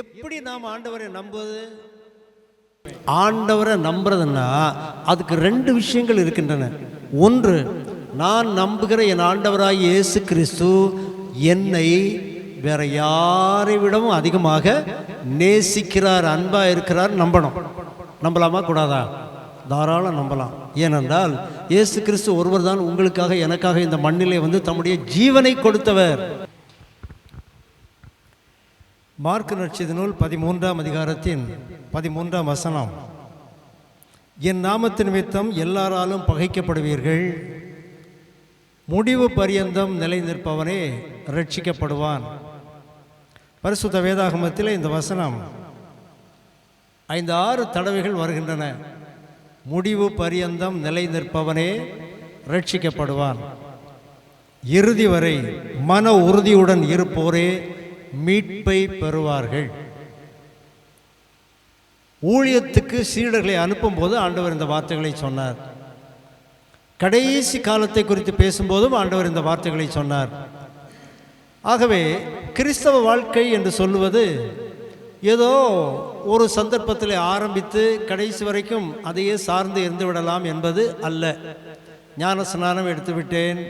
எப்படி நாம் ஆண்டவரை நம்புவது? ஆண்டவரை நம்புறதுன்னா அதுக்கு ரெண்டு விஷயங்கள் இருக்கின்றன. ஒன்று நான் நம்புகிற என் ஆண்டவராய் இயேசு கிறிஸ்து என்னை வேற யாரை விடவும் அதிகமாக நேசிக்கிறார் அன்பாக இருக்கிறார் நம்பணும். நம்பலாமா கூடாதா? தாராளம் நம்பலாம். ஏனென்றால் இயேசு கிறிஸ்து ஒருவர் தான் உங்களுக்காக எனக்காக இந்த மண்ணிலே வந்து தம்முடைய ஜீவனை கொடுத்தவர். மார்க் நட்சத்திர நூல் பதிமூன்றாம் அதிகாரத்தின் பதிமூன்றாம் வசனம். என் நாமத்து நிமித்தம் எல்லாராலும் பகைக்கப்படுவீர்கள். முடிவு பரியந்தம் நிலை நிற்பவனே ரட்சிக்கப்படுவான் பரிசுத்த வேதாகமத்தில் இந்த வசனம். ஐந்து ஆறு தடவைகள் வருகின்றன. முடிவு பரியந்தம் நிலை நிற்பவனே ரட்சிக்கப்படுவான் இறுதி வரை மன உறுதியுடன் இருப்போரே மீட்பை பெறுவார்கள். ஊழியத்துக்கு சீடர்களை அனுப்பும்போது ஆண்டவர் இந்த வார்த்தைகளை சொன்னார். கடைசி காலத்தை குறித்து பேசும்போதும் ஆண்டவர் இந்த வார்த்தைகளை சொன்னார். ஆகவே கிறிஸ்தவ வாழ்க்கை என்று சொல்லுவது ஏதோ ஒரு சந்தர்ப்பத்தில் ஆரம்பித்து கடைசி வரைக்கும் அதையே சார்ந்து இருந்து விடலாம் என்பது அல்ல. ஞான ஸ்நானம் எடுத்து விட்டேன்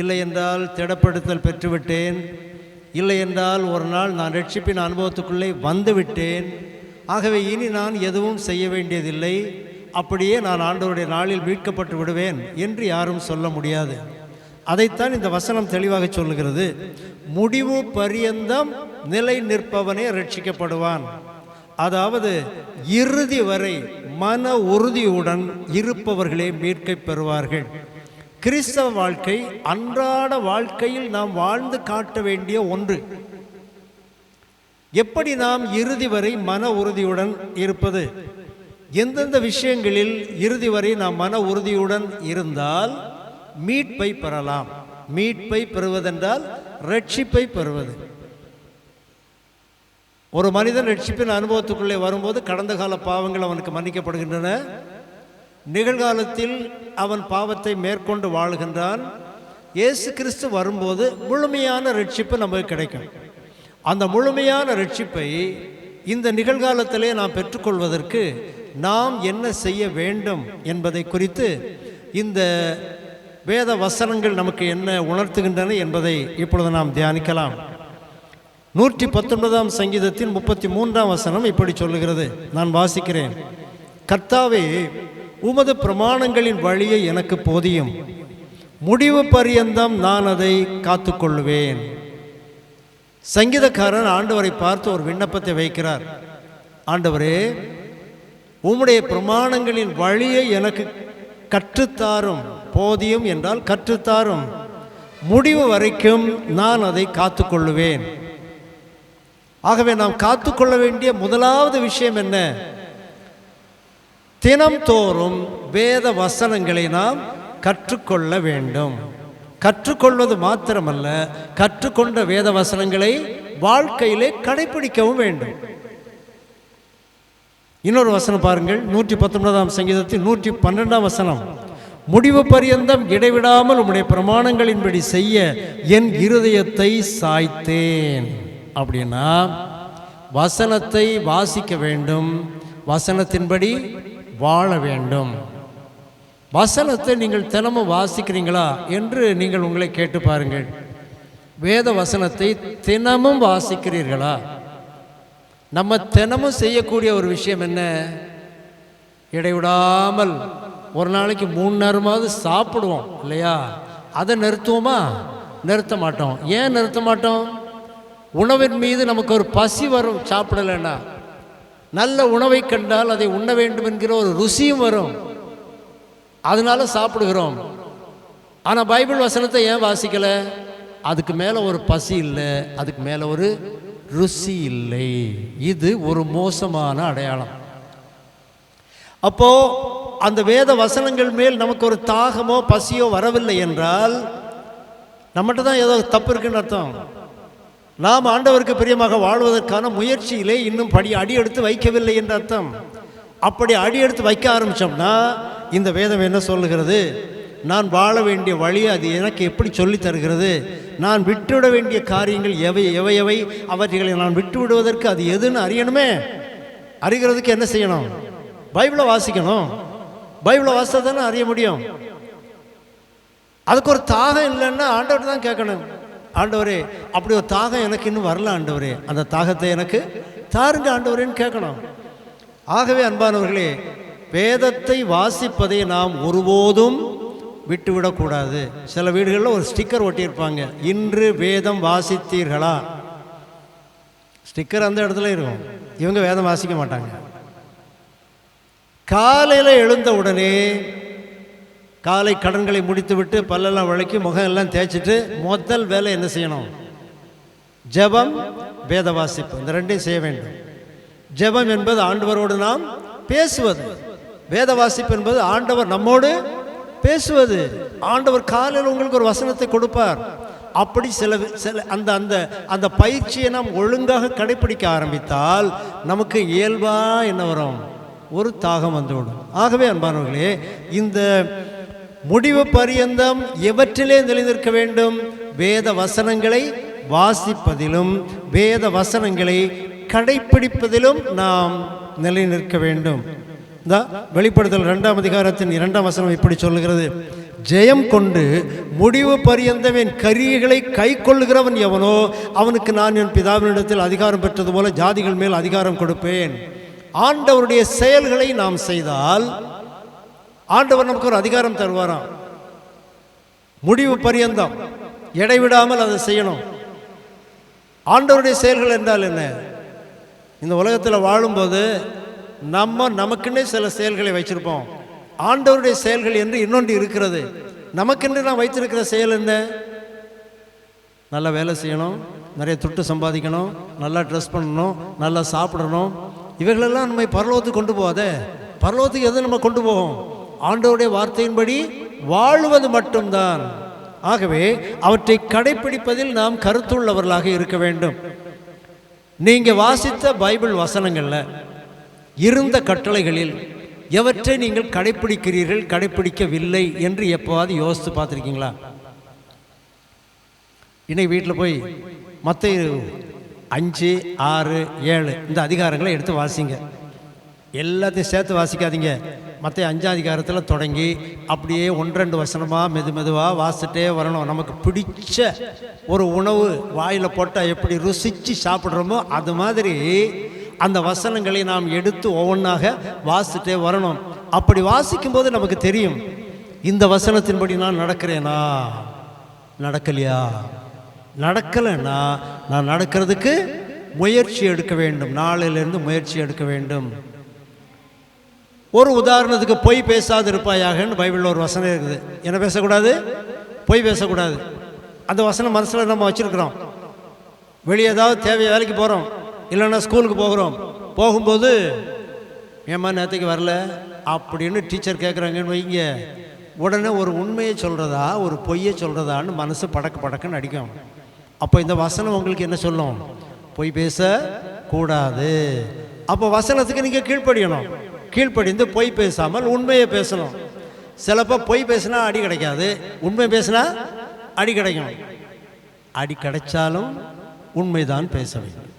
இல்லை என்றால் திடப்படுத்தல் பெற்றுவிட்டேன். இல்லை என்றால் ஒரு நாள் நான் ரட்சிப்பின் அனுபவத்துக்குள்ளே வந்துவிட்டேன். ஆகவே இனி நான் எதுவும் செய்ய வேண்டியதில்லை. அப்படியே நான் ஆண்டவருடைய நாளில் மீட்கப்பட்டு விடுவேன் என்று யாரும் சொல்ல முடியாது. அதைத்தான் இந்த வசனம் தெளிவாக சொல்லுகிறது. முடிவு பரியந்தம் நிலை நிற்பவனே ரட்சிக்கப்படுவான். அதாவது இறுதி வரை மன உறுதியுடன் இருப்பவர்களே மீட்கை பெறுவார்கள். கிறிஸ்தவ வாழ்க்கை அன்றாட வாழ்க்கையில் நாம் வாழ்ந்து காட்ட வேண்டிய ஒன்று. எப்படி நாம் இறுதி வரை மன உறுதியுடன் இருப்பது? எந்தெந்த விஷயங்களில் இறுதி வரை நாம் மன உறுதியுடன் இருந்தால் மீட்பை பெறலாம். மீட்பை பெறுவதென்றால் ரட்சிப்பை பெறுவது. ஒரு மனிதன் ரட்சிப்பின் அனுபவத்துக்குள்ளே வரும்போது கடந்த கால பாவங்கள் அவனுக்கு மன்னிக்கப்படுகின்றன. நிகழ்காலத்தில் அவன் பாவத்தை மேற்கொண்டு வாழுகின்றான். இயேசு கிறிஸ்து வரும்போது முழுமையான ரட்சிப்பு நமக்கு கிடைக்கும். அந்த முழுமையான ரட்சிப்பை இந்த நிகழ்காலத்திலே நாம் பெற்றுக்கொள்வதற்கு நாம் என்ன செய்ய வேண்டும் என்பதை குறித்து இந்த வேத வசனங்கள் நமக்கு என்ன உணர்த்துகின்றன என்பதை இப்பொழுது நாம் தியானிக்கலாம். நூற்றி பத்தொன்பதாம் சங்கீதத்தின் முப்பத்தி மூன்றாம் வசனம் இப்படி சொல்லுகிறது. நான் வாசிக்கிறேன். கர்த்தாவே உமது பிரமாணங்களின் வழியை எனக்கு போதியும். முடிவு பரியந்தம் நான் அதை காத்துக்கொள்வேன். சங்கீதக்காரன் ஆண்டவரை பார்த்து ஒரு விண்ணப்பத்தை வைக்கிறார். ஆண்டவரே உம்முடைய பிரமாணங்களின் வழியை எனக்கு கற்றுத்தாரும் போதியும் என்றால் கற்றுத்தாரும். முடிவு வரைக்கும் நான் அதை காத்துக்கொள்ளுவேன் ஆகவே நாம் காத்துக்கொள்ள வேண்டிய முதலாவது விஷயம் என்ன? தினம்தோறும் வேத வசனங்களை நாம் கற்றுக்கொள்ள வேண்டும். கற்றுக்கொள்வது மாத்திரமல்ல கற்றுக்கொண்ட வேத வசனங்களை வாழ்க்கையிலே கடைபிடிக்கவும் வேண்டும். இன்னொரு வசனம் பாருங்கள் நூற்றி பத்தொன்பதாம் சங்கீதத்தில் நூற்றி பன்னெண்டாம் வசனம். முடிவு பரியந்தம் இடைவிடாமல் உம்முடைய பிரமாணங்களின்படி செய்ய என் இருதயத்தை சாய்த்தேன். அப்படின்னா வசனத்தை வாசிக்க வேண்டும். வசனத்தின்படி வாழ வேண்டும். வசனத்தை நீங்கள் தினமும் வாசிக்கிறீங்களா என்று நீங்கள் உங்களை கேட்டு பாருங்கள். வேத வசனத்தை தினமும் வாசிக்கிறீர்களா? நம்ம தினமும் செய்யக்கூடிய ஒரு விஷயம் என்ன? இடைவிடாமல் ஒரு நாளைக்கு மூணு நேரமாவது சாப்பிடுவோம் இல்லையா? அதை நிறுத்துவோமா? நிறுத்த மாட்டோம். ஏன் நிறுத்த மாட்டோம்? உணவின் மீது நமக்கு ஒரு பசி வரும் சாப்பிடலைன்னா. நல்ல உணவை கண்டால் அதை உண்ண வேண்டும் என்கிற ஒரு ருசியும் வரும். அதனால சாப்பிடுகிறோம். ஆனால் பைபிள் வசனத்தை ஏன் வாசிக்கலை? அதுக்கு மேலே ஒரு பசி இல்லை அதுக்கு மேலே ஒரு ருசி இல்லை. இது ஒரு மோசமான அடையாளம். அப்போ அந்த வேத வசனங்கள் மேல் நமக்கு ஒரு தாகமோ பசியோ வரவில்லை என்றால் நம்மகிட்ட தான் ஏதோ தப்பு இருக்குன்னு அர்த்தம். நாம் ஆண்டவருக்கு பிரியமாக வாழ்வதற்கான முயற்சியிலே இன்னும் படி அடி எடுத்து வைக்கவில்லை என்ற அர்த்தம். அப்படி அடி எடுத்து வைக்க ஆரம்பித்தோம்னா இந்த வேதம் என்ன சொல்லுகிறது? நான் வாழ வேண்டிய வழி அது எனக்கு எப்படி சொல்லித் தருகிறது? நான் விட்டுவிட வேண்டிய காரியங்கள் எவை எவை எவை? அவற்றைகளை நான் விட்டு விடுவதற்கு அது எதுன்னு அறியணுமே. அறிகிறதுக்கு என்ன செய்யணும்? பைபிளை வாசிக்கணும். பைபிளை வாசித்தா தானே அறிய முடியும். அதுக்கு ஒரு தாகம் இல்லைன்னா ஆண்டவர் தான் கேட்கணும். ஆண்டவரே அப்படி ஒரு தாகம் எனக்கு இன்னும் வரல ஆண்டவரே. அந்த தாகத்தை எனக்கு தாருங்க ஆண்டவரேன்னு கேட்கணும். ஆகவே அன்பானவர்களே வேதத்தை வாசிப்பதை நாம் ஒருபோதும் விட்டுவிடக்கூடாது சில வீடுகளில் ஒரு ஸ்டிக்கர் ஒட்டியிருப்பாங்க. இன்று வேதம் வாசித்தீர்களா? ஸ்டிக்கர் அந்த இடத்துல இருக்கும். இவங்க வேதம் வாசிக்க மாட்டாங்க. காலையில் எழுந்த உடனே காலை கடன்களை முடித்துவிட்டு பல்லெல்லாம் விளக்கி முகம் எல்லாம் தேய்ச்சிட்டு முதல் வேலை என்ன செய்யணும்? ஜெபம் வேத வாசிப்பு இந்த ரெண்டையும் செய்ய வேண்டும். ஜெபம் என்பது ஆண்டவரோடு நாம் பேசுவது. வேத வாசிப்பு என்பது ஆண்டவர் நம்மோடு பேசுவது. ஆண்டவர் காலையில் உங்களுக்கு ஒரு வசனத்தை கொடுப்பார். அப்படி சில சில அந்த அந்த அந்த பயிற்சியை நாம் ஒழுங்காக கடைப்பிடிக்க ஆரம்பித்தால் நமக்கு இயல்பாக என்ன வரும்? ஒரு தாகம் வந்துவிடும். ஆகவே அன்பானவர்களே இந்த முடிவு பரியந்தம் எவற்றிலே நிலைநிற்க வேண்டும்? வேத வசனங்களை வாசிப்பதிலும் வேத வசனங்களை கடைப்பிடிப்பதிலும் நாம் நிலைநிற்க வேண்டும். இந்த வெளிப்படுத்தல் இரண்டாம் அதிகாரத்தின் இரண்டாம் வசனம் இப்படி சொல்லுகிறது. ஜெயம் கொண்டு முடிவு பரியந்தம் என் கரியைகளை கை கொள்ளுகிறவன் எவனோ அவனுக்கு நான் என் பிதாவினிடத்தில் அதிகாரம் பெற்றது போல ஜாதிகள் மேல் அதிகாரம் கொடுப்பேன். ஆண்டவருடைய செயல்களை நாம் செய்தால் ஆண்டவர் நமக்கு ஒரு அதிகாரம் தருவாராம். முடிவு பரியந்தம். இடைவிடாமல் அதை செய்யணும். ஆண்டவருடைய செயல்கள் என்றால் என்ன? இந்த உலகத்தில் வாழும்போது நம்ம நமக்குன்னே சில செயல்களை வச்சுருப்போம் ஆண்டவருடைய செயல்கள் என்று இன்னொன்று இருக்கிறது. நமக்கென்று நான் வைத்திருக்கிற செயல் என்ன? நல்லா வேலை செய்யணும் நிறைய துட்டு சம்பாதிக்கணும் நல்லா ட்ரெஸ் பண்ணணும் நல்லா சாப்பிடணும். இவைகளெல்லாம் நம்மை பரலோகத்துக்கு கொண்டு போகாதே. பரலோகத்துக்கு எது நம்ம கொண்டு போவோம்? ஆண்டவருடைய வார்த்தையின்படி வாழ்வது மட்டும்தான். ஆகவே அவற்றை கடைப்பிடிப்பதில் நாம் கருத்துள்ளவர்களாக இருக்க வேண்டும். நீங்கள் வாசித்த பைபிள் வசனங்களில் இருந்த கட்டளைகளில் எவற்றை நீங்கள் கடைப்பிடிக்கிறீர்கள் கடைப்பிடிக்கவில்லை என்று எப்போவாது யோசித்து பார்த்துருக்கீங்களா? இன்னைக்கு வீட்டில் போய் மற்ற அஞ்சு ஆறு ஏழு இந்த அதிகாரங்களை எடுத்து வாசிங்க. எல்லாத்தையும் சேர்த்து வாசிக்காதீங்க. மற்ற அஞ்சாதிகாரத்தில் தொடங்கி அப்படியே ஒன்றெண்டு வசனமாக மெது மெதுவாக வாசிட்டே வரணும். நமக்கு பிடிச்ச ஒரு உணவு வாயில் போட்டால் எப்படி ருசித்து சாப்பிட்றோமோ அது மாதிரி அந்த வசனங்களை நாம் எடுத்து ஒவ்வொன்றாக வாசிட்டே வரணும். அப்படி வாசிக்கும்போது நமக்கு தெரியும் இந்த வசனத்தின்படி நான் நடக்கிறேனா? நடக்கலையா? நடக்கலைன்னா நான் நடக்கிறதுக்கு முயற்சி எடுக்க வேண்டும். நாளையிலேருந்து முயற்சி எடுக்க வேண்டும். ஒரு உதாரணத்துக்கு பொய் பேசாது இருப்பாயாகன்னு பைபிளில் ஒரு வசனம் இருக்குது. என்ன பேசக்கூடாது? பொய் பேசக்கூடாது. அந்த வசனம் மனசில் நம்ம வச்சுருக்குறோம். வெளியே ஏதாவது தேவையை வேலைக்கு போகிறோம் இல்லைன்னா ஸ்கூலுக்கு போகிறோம். போகும்போது ஏம்மா நேற்றுக்கு வரல? அப்படின்னு டீச்சர் கேட்குறாங்கன்னு வைங்க. உடனே ஒரு உண்மையை சொல்கிறதா ஒரு பொய்யை சொல்கிறதான்னு மனசு படக்கு படக்குன்னு அடிக்கும். அப்போ இந்த வசனம் உங்களுக்கு என்ன சொல்லும்? பொய் பேச கூடாது அப்போ வசனத்துக்கு நீங்கள் கீழ்ப்படியணும். கீழ்ப்படிந்து பொய் பேசாமல் உண்மையை பேசணும். சிலப்போ பொய் பேசினா அடி கிடைக்காது. உண்மை பேசினா அடி கிடைக்கும். அடி கிடைச்சாலும் உண்மைதான் பேச வேண்டும்.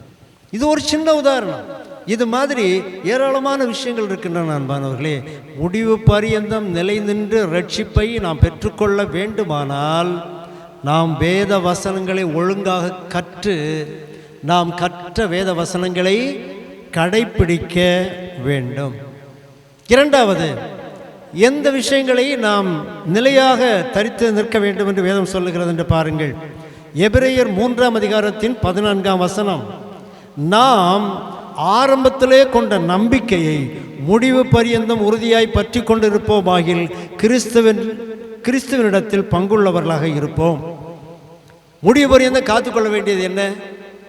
இது ஒரு சின்ன உதாரணம். இது மாதிரி ஏராளமான விஷயங்கள் இருக்கின்றன அன்பானவர்களே. முடிவு பரியந்தம் நிலை நின்று ரட்சிப்பை நாம் பெற்றுக்கொள்ள வேண்டுமானால் நாம் வேத வசனங்களை ஒழுங்காக கற்று நாம் கற்ற வேத வசனங்களை கடைப்பிடிக்க வேண்டும். இரண்டாவது எந்த விஷயங்களை நாம் நிலையாக தரித்து நிற்க வேண்டும் என்று வேதம் சொல்லுகிறது என்று பாருங்கள். எபிரேயர் மூன்றாம் அதிகாரத்தின் பதினான்காம் வசனம் நாம் ஆரம்பத்திலே கொண்ட நம்பிக்கையை முடிவு பரியந்தம் உறுதியாய் பற்றி கொண்டிருப்போமாகில் கிறிஸ்துவின் கிறிஸ்துவனிடத்தில் பங்குள்ளவர்களாக இருப்போம். முடிவு பரியந்தம் காத்துக்கொள்ள வேண்டியது என்ன?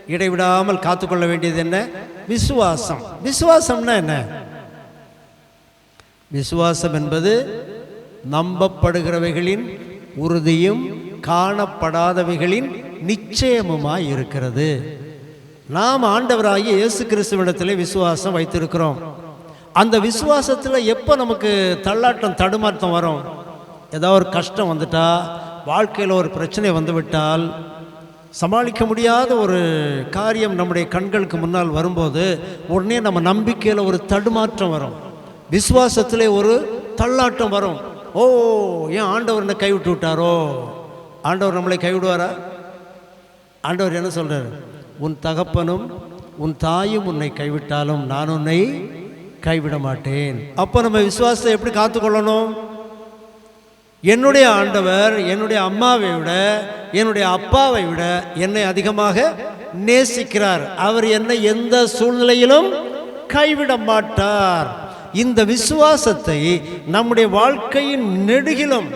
இடைவிடாமல் காத்துக்கொள்ள வேண்டியது என்ன? விசுவாசம். விசுவாசம்னா என்ன? விசுவாசம் என்பது நம்பப்படுகிறவைகளின் உறுதியும் காணப்படாதவைகளின் நிச்சயமுமாய் இருக்கிறது. நாம் ஆண்டவராகிய இயேசு கிறிஸ்துவிடத்தில் விசுவாசம் வைத்திருக்கிறோம். அந்த விசுவாசத்தில் எப்போ நமக்கு தள்ளாட்டம் தடுமாற்றம் வரும்? ஏதாவது ஒரு கஷ்டம் வந்துட்டா வாழ்க்கையில் ஒரு பிரச்சனை வந்துவிட்டால் சமாளிக்க முடியாத ஒரு காரியம் நம்முடைய கண்களுக்கு முன்னால் வரும்போது உடனே நம்ம நம்பிக்கையில் ஒரு தடுமாற்றம் வரும். விசுவாசத்தில் ஒரு தள்ளாட்டம் வரும். ஓ ஏன் ஆண்டவர் என்னை கைவிட்டு விட்டாரோ? ஆண்டவர் நம்மளை கைவிடுவாரா? ஆண்டவர் என்ன சொல்கிறார் உன் தகப்பனும் உன் தாயும் உன்னை கைவிட்டாலும் நான் உன்னை கைவிட மாட்டேன். அப்போ நம்ம விசுவாசத்தை எப்படி காத்துக்கொள்ளணும்? என்னுடைய ஆண்டவர் என்னுடைய அம்மாவை விட என்னுடைய அப்பாவை விட என்னை அதிகமாக நேசிக்கிறார். அவர் என்னை எந்த சூழ்நிலையிலும் கைவிட மாட்டார். இந்த விசுவாசத்தை நம்முடைய வாழ்க்கையின் நெடுகிலும்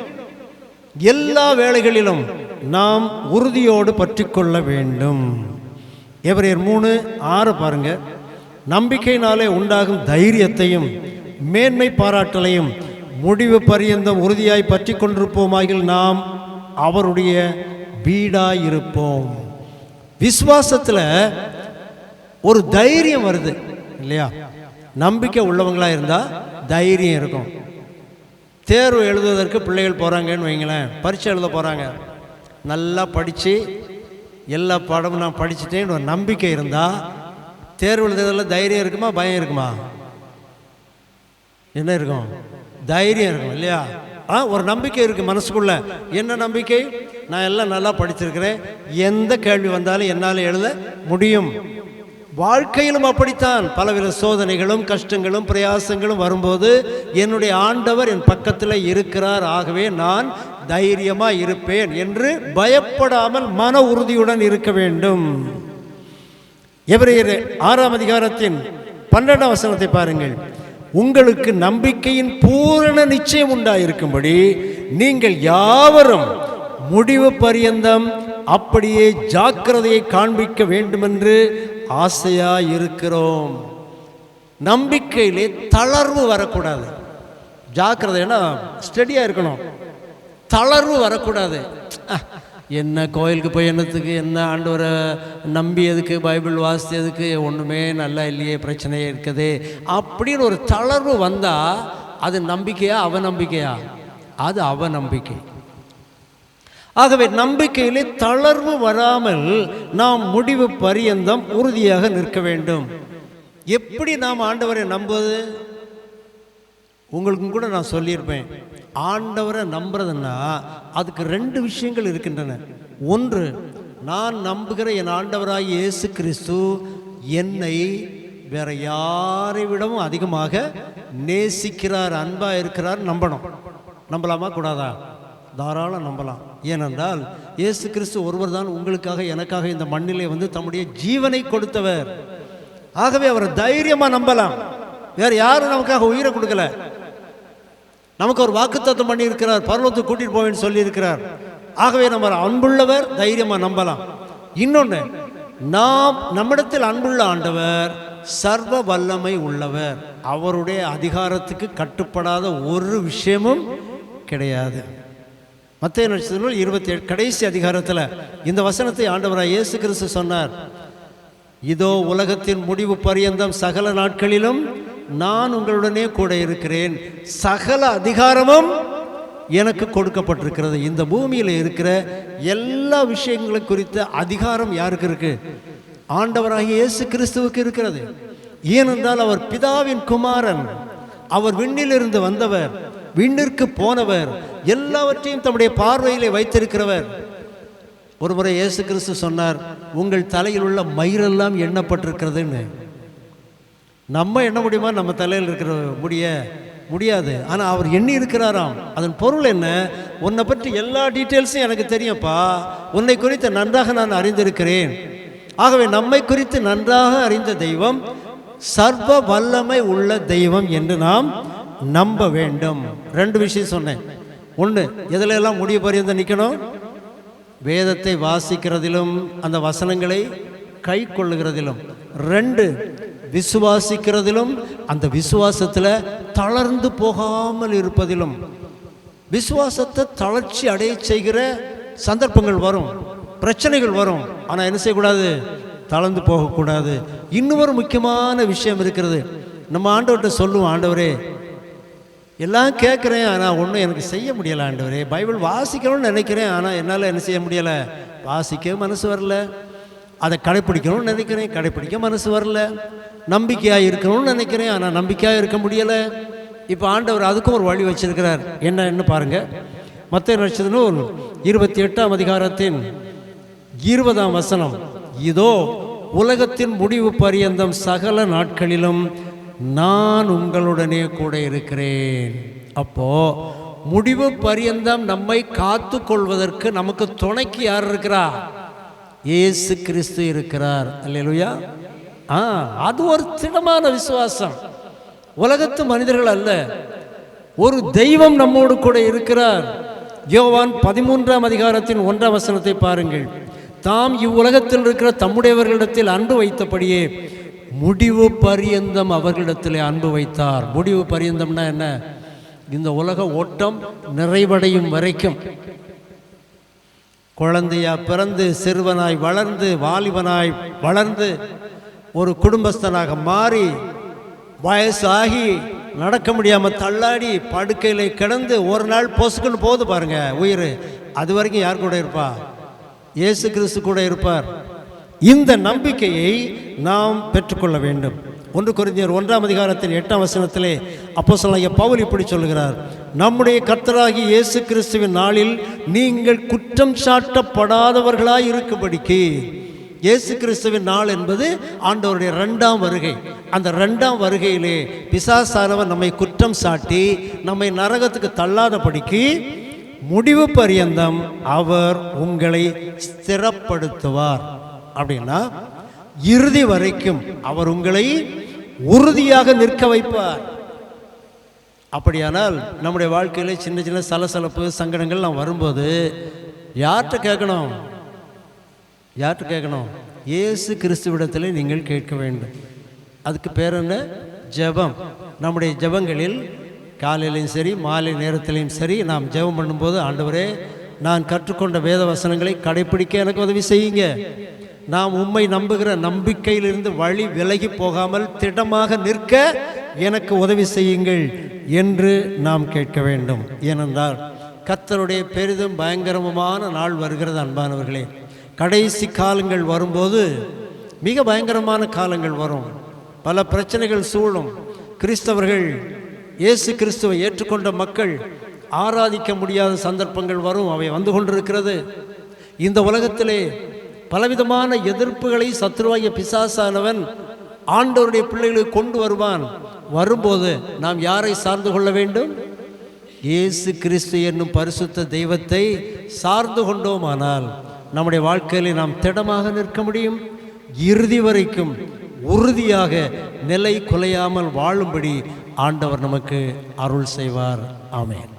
எல்லா வேலைகளிலும் நாம் உறுதியோடு பற்றிக்கொள்ள வேண்டும். எவரையர் மூணு ஆறு பாருங்க. நம்பிக்கையினாலே உண்டாகும் தைரியத்தையும் மேன்மை பாராட்டலையும் முடிவு பரியந்தம் உறுதியாய் பற்றி கொண்டிருப்போமாகில் நாம் அவருடைய வீடாயிருப்போம். விசுவாசத்தில் ஒரு தைரியம் வருது இல்லையா? நம்பிக்கை உள்ளவங்களாக இருந்தால் தைரியம் இருக்கும். தேர்வு எழுதுவதற்கு பிள்ளைகள் போகிறாங்கன்னு வைங்களேன் பரீட்சை எழுத போகிறாங்க நல்லா படித்து எல்லா பாடமும் நான் படிச்சுட்டேன்னு ஒரு நம்பிக்கை இருந்தால் தேர்வு எழுதுறதில் தைரியம் இருக்குமா பயம் இருக்குமா? என்ன இருக்கும்? தைரியம் இருக்கும் இல்லையா? ஆ ஒரு நம்பிக்கை இருக்குது மனசுக்குள்ள. என்ன நம்பிக்கை? நான் எல்லாம் நல்லா படிச்சிருக்கிறேன். எந்த கேள்வி வந்தாலும் என்னால் எழுத முடியும். வாழ்க்கையிலும் அப்படித்தான். பலவித சோதனைகளும் கஷ்டங்களும் பிரயாசங்களும் வரும்போது என்னுடைய ஆண்டவர் என் பக்கத்தில் இருக்கிறார். ஆகவே நான் தைரியமாக இருப்பேன் என்று பயப்படாமல் மன உறுதியுடன் இருக்க வேண்டும். எவரையர் ஆறாம் அதிகாரத்தின் பன்னெண்டாம் வசனத்தை பாருங்கள். உங்களுக்கு நம்பிக்கையின் பூரண நிச்சயம் உண்டாயிருக்கும்படி நீங்கள் யாவரும் முடிவு பரியந்தம் அப்படியே ஜாக்கிரதையை காண்பிக்க வேண்டுமென்று ஆசையாக இருக்கிறோம் நம்பிக்கையிலே தளர்வு வரக்கூடாது. ஜாக்கிரதைன்னா ஸ்டடியாக இருக்கணும். தளர்வு வரக்கூடாது. என்ன கோயிலுக்கு போய் என்னத்துக்கு என்ன ஆண்டவரை நம்பி எதுக்கு பைபிள் வாசித்ததுக்கு ஒன்றுமே நல்லா இல்லையே பிரச்சனையே இருக்குது. அப்படின்னு ஒரு தளர்வு வந்தால் அது நம்பிக்கையா அவநம்பிக்கையா? அது அவநம்பிக்கை. ஆகவே நம்பிக்கையிலே தளர்வு வராமல் நாம் முடிவு பரியந்தம் உறுதியாக நிற்க வேண்டும். எப்படி நாம் ஆண்டவரை நம்புவது? உங்களுக்கும் கூட நான் சொல்லியிருப்பேன். ஆண்டவரை நம்புறதுன்னா அதுக்கு ரெண்டு விஷயங்கள் இருக்கின்றன. ஒன்று நான் நம்புகிற என் ஆண்டவராக இயேசு கிறிஸ்து என்னை வேற யாரை விடவும் அதிகமாக நேசிக்கிறார் அன்பாக இருக்கிறார் நம்பணும். நம்பலாமா? கூடாதா? தாராளம் நம்பலாம். ஏனென்றால் இயேசு கிறிஸ்து ஒருவர் தான் உங்களுக்காக எனக்காக இந்த மண்ணிலே வந்து தம்முடைய ஜீவனை கொடுத்தவர். ஆகவே அவரை தைரியமாக நம்பலாம். வேறு யாரும் நமக்காக உயிரை கொடுக்கல. நமக்கு ஒரு வாக்குத்தத்தம் பண்ணியிருக்கிறார். பர்வத்துக்கு கூட்டிட்டு போவேன்னு சொல்லியிருக்கிறார். ஆகவே நம்ம அன்புள்ளவர் தைரியமாக நம்பலாம். இன்னொன்று நாம் நம்மிடத்தில் அன்புள்ள ஆண்டவர் சர்வ வல்லமை உள்ளவர். அவருடைய அதிகாரத்துக்கு கட்டுப்படாத ஒரு விஷயமும் கிடையாது. மத்திய நட்சத்திரம் இருபத்தி ஏழு கடைசி அதிகாரத்தில் இந்த வசனத்தை ஆண்டவராக இயேசு கிறிஸ்து சொன்னார். இதோ உலகத்தின் முடிவு பரியந்தம் சகல நாட்களிலும் நான் உங்களுடனே கூட இருக்கிறேன். சகல அதிகாரமும் எனக்கு கொடுக்கப்பட்டிருக்கிறது. இந்த பூமியில் இருக்கிற எல்லா விஷயங்களை குறித்த அதிகாரம் யாருக்கு இருக்கு? ஆண்டவராகிய இயேசு கிறிஸ்துவுக்கு இருக்கிறது. ஏனென்றால் அவர் பிதாவின் குமாரன் அவர் விண்ணிலிருந்து வந்தவர் விண்ணிற்கு போனவர் எல்லாவற்றையும் தம்முடைய பார்வையிலே வைத்திருக்கிறவர். ஒரு முறை இயேசு கிறிஸ்து சொன்னார் உங்கள் தலையில் உள்ள மயிரெல்லாம் எண்ணப்பட்டிருக்கிறதுன்னு. நம்ம எண்ண முடியுமா? நம்ம தலையில் இருக்கிற முடிய முடியாது. ஆனால் அவர் எண்ணி இருக்கிறாராம். அதன் பொருள் என்ன? உன்னை பற்றி எல்லா டீட்டெயில்ஸும் எனக்கு தெரியும்ப்பா. உன்னை குறித்து நன்றாக நான் அறிந்திருக்கிறேன். ஆகவே நம்மை குறித்து நன்றாக அறிந்த தெய்வம் சர்வ வல்லமை உள்ள தெய்வம் என்று நாம் நம்ப வேண்டும். ரெண்டு விஷயம் சொன்னேன். ஒன்று எதுல எல்லாம் முடிவு பரியந்த நிற்கணும் வேதத்தை வாசிக்கிறதிலும் அந்த வசனங்களை கை கொள்ளுகிறதிலும். ரெண்டு விசுவாசிக்கிறதிலும் அந்த விசுவாசத்தில் தளர்ந்து போகாமல் இருப்பதிலும். விசுவாசத்தை தளர்ச்சி அடைய செய்கிற சந்தர்ப்பங்கள் வரும். பிரச்சனைகள் வரும். ஆனால் என்ன செய்யக்கூடாது? தளர்ந்து போகக்கூடாது. இன்னொரு முக்கியமான விஷயம் இருக்கிறது. நம்ம ஆண்டவர்கிட்ட சொல்லுவோம் ஆண்டவரே எல்லாம் கேட்குறேன் ஆனால் ஒன்றும் எனக்கு செய்ய முடியலை ஆண்டவரே. பைபிள் வாசிக்கணும்னு நினைக்கிறேன் ஆனால் என்னால் என்ன செய்ய முடியலை? வாசிக்க மனசு வரல. அதை கடைப்பிடிக்கணும்னு நினைக்கிறேன் கடைப்பிடிக்க மனசு வரல. நம்பிக்கையாக இருக்கணும்னு நினைக்கிறேன் ஆனால் நம்பிக்கையாக இருக்க முடியலை. இப்போ ஆண்டவர் அதுக்கும் ஒரு வழி வச்சிருக்கிறார். என்னன்னு பாருங்கள் மற்ற நட்சத்திரம் இருபத்தி எட்டாம் அதிகாரத்தின் இருபதாம் வசனம். இதோ உலகத்தின் முடிவு பரியந்தம் சகல நாட்களிலும் நான் உங்களுடனே கூட இருக்கிறேன். அப்போது முடிவு பரியந்தம் நம்மை காத்து கொள்வதற்கு நமக்கு துணைக்கு யார் இருக்கிறா? இயேசு கிறிஸ்து இருக்கிறார். அல்லையா ஆ அது ஒரு திடமான விசுவாசம். உலகத்து மனிதர்கள் அல்ல. ஒரு தெய்வம் நம்மோடு கூட இருக்கிறார். யோவான் பதிமூன்றாம் அதிகாரத்தின் ஒன்றாம் வசனத்தை பாருங்கள். தாம் இவ்வுலகத்தில் இருக்கிற தம்முடையவர்களிடத்தில் அன்பு வைத்தபடியே முடிவு பரியந்தம் அவர்களிடத்தில் அன்பு வைத்தார். முடிவு பரியந்தம்னா என்ன? இந்த உலக ஓட்டம் நிறைவடையும் வரைக்கும் குழந்தையா பிறந்து சிறுவனாய் வளர்ந்து வாலிபனாய் வளர்ந்து ஒரு குடும்பஸ்தனாக மாறி வயசாகி நடக்க முடியாமல் தள்ளாடி படுக்கையில் கிடந்து ஒரு நாள் பொசுக்குன்னு போகுது பாருங்க உயிர். அது வரைக்கும் யார் கூட இருப்பா? இயேசு கிறிஸ்து கூட இருப்பார். இந்த நம்பிக்கையை நாம் பெற்றுக்கொள்ள வேண்டும். ஒன்று குறிந்தியர் ஒன்றாம் அதிகாரத்தின் எட்டாம் வசனத்திலே அப்போ சொல்ல பவுல் இப்படி சொல்கிறார் நம்முடைய கர்த்தராகி இயேசு கிறிஸ்துவின் நாளில் நீங்கள் குற்றம் சாட்டப்படாதவர்களாய் இருக்கும்படிக்கு இயேசு கிறிஸ்துவின் நாள் என்பது ஆண்டவருடைய ரெண்டாம் வருகை. அந்த ரெண்டாம் வருகையிலே பிசாசானவர் நம்மை குற்றம் சாட்டி நம்மை நரகத்துக்கு தள்ளாதபடிக்கு முடிவு பரியந்தம் அவர் உங்களை ஸ்திரப்படுத்துவார். அப்படின்னா இறுதி வரைக்கும் அவர் உங்களை உறுதியாக நிற்க வைப்பார். அப்படியானால் நம்முடைய வாழ்க்கையில் சின்ன சின்ன சலசலப்பு சங்கடங்கள்லாம் வரும்போது யார்கிட்ட கேட்கணும்? யார்கிட்ட கேட்கணும்? இயேசு கிறிஸ்துவிடத்தில் நீங்கள் கேட்க வேண்டும். அதுக்கு பேர் என்ன? ஜெபம். நம்முடைய ஜெபங்களில் காலையிலையும் சரி மாலை நேரத்திலையும் சரி நாம் ஜெபம் பண்ணும்போது ஆண்டவரே நான் கற்றுக்கொண்ட வேத வசனங்களை கடைப்பிடிக்க எனக்கு உதவி செய்யுங்க. நாம் உம்மை நம்புகிற நம்பிக்கையிலிருந்து வழி விலகி போகாமல் திடமாக நிற்க எனக்கு உதவி செய்யுங்கள் என்று நாம் கேட்க வேண்டும். ஏனென்றால் கத்தருடைய பெரிதும் பயங்கரமான நாள் வருகிறது அன்பானவர்களே. கடைசி காலங்கள் வரும்போது மிக பயங்கரமான காலங்கள் வரும். பல பிரச்சனைகள் சூழும். கிறிஸ்தவர்கள் இயேசு கிறிஸ்துவை ஏற்றுக்கொண்ட மக்கள் ஆராதிக்க முடியாத சந்தர்ப்பங்கள் வரும். அவை வந்து கொண்டிருக்கிறது. இந்த உலகத்திலே பலவிதமான எதிர்ப்புகளை சத்ருவாய பிசாசானவன் ஆண்டவருடைய பிள்ளைகளுக்கு கொண்டு வருவான். வரும்போது நாம் யாரை சார்ந்து கொள்ள வேண்டும்? இயேசு கிறிஸ்து என்னும் பரிசுத்த தெய்வத்தை சார்ந்து கொண்டோமானால் நம்முடைய வாழ்க்கையில் நாம் திடமாக நிற்க முடியும். இறுதி வரைக்கும் உறுதியாக நிலை குலையாமல் வாழும்படி ஆண்டவர் நமக்கு அருள் செய்வார். ஆமேன்.